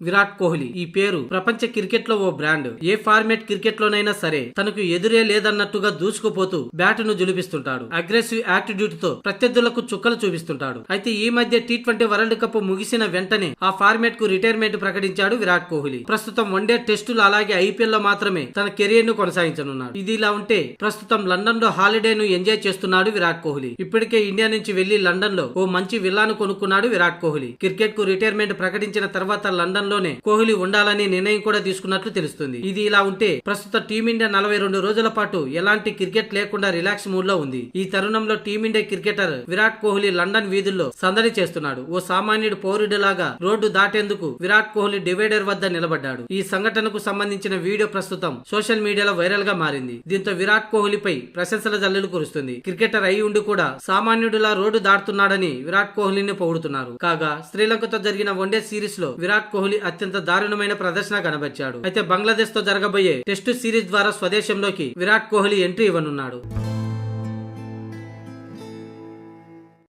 విరాట్ కోహ్లీ. ఈ పేరు ప్రపంచ క్రికెట్లో ఓ బ్రాండ్. ఏ ఫార్మేట్ క్రికెట్ లోనైనా సరే తనకు ఎదురే లేదన్నట్టుగా దూసుకుపోతూ బ్యాట్ను జులిపిస్తుంటాడు. అగ్రెసివ్ యాటిట్యూడ్తో ప్రత్యర్థులకు చుక్కలు చూపిస్తుంటాడు. అయితే ఈ మధ్య టీ ట్వంటీ వరల్డ్ కప్ ముగిసిన వెంటనే ఆ ఫార్మేట్కు రిటైర్మెంట్ ప్రకటించాడు విరాట్ కోహ్లీ. ప్రస్తుతం వన్డే టెస్టులు అలాగే ఐపీఎల్లో మాత్రమే తన కెరీర్ను కొనసాగించనున్నాడు. ఇది ఇలా ఉంటే ప్రస్తుతం లండన్లో హాలిడే ను ఎంజాయ్ చేస్తున్నాడు విరాట్ కోహ్లీ. ఇప్పటికే ఇండియా నుంచి వెళ్ళి లండన్లో ఓ మంచి విల్లాను కొనుక్కున్నాడు విరాట్ కోహ్లీ. క్రికెట్కు రిటైర్మెంట్ ప్రకటించిన తర్వాత లండన్ స్థానంలోనే కోహ్లీ ఉండాలని నిర్ణయం కూడా తీసుకున్నట్లు తెలుస్తుంది. ఇది ఇలా ఉంటే ప్రస్తుత టీమిండియా నలభై రెండు రోజుల పాటు ఎలాంటి క్రికెట్ లేకుండా రిలాక్స్ మూడ్లో ఉంది. ఈ తరుణంలో Team India cricketer Virat Kohli London వీధుల్లో సందడి చేస్తున్నాడు. ఓ సామాన్యుడు పౌరుడిలాగా రోడ్డు దాటేందుకు విరాట్ కోహ్లీ డివైడర్ వద్ద నిలబడ్డాడు. ఈ సంఘటనకు సంబంధించిన వీడియో ప్రస్తుతం సోషల్ మీడియాలో వైరల్గా మారింది. దీంతో విరాట్ కోహ్లీపై ప్రశంసల జల్లులు కురుస్తుంది. క్రికెటర్ అయి ఉండి కూడా సామాన్యుడిలా రోడ్డు దాటుతున్నాడని విరాట్ కోహ్లీని పొగుడుతున్నారు. కాగా శ్రీలంకతో జరిగిన వన్డే సిరీస్లో విరాట్ కోహ్లీ కోహ్లీ అత్యంత దారుణమైన ప్రదర్శన కనబర్చాడు. అయితే బంగ్లాదేశ్తో జరగబోయే టెస్టు సిరీస్ ద్వారా స్వదేశంలోకి విరాట్ కోహ్లీ ఎంట్రీ ఇవ్వనున్నాడు.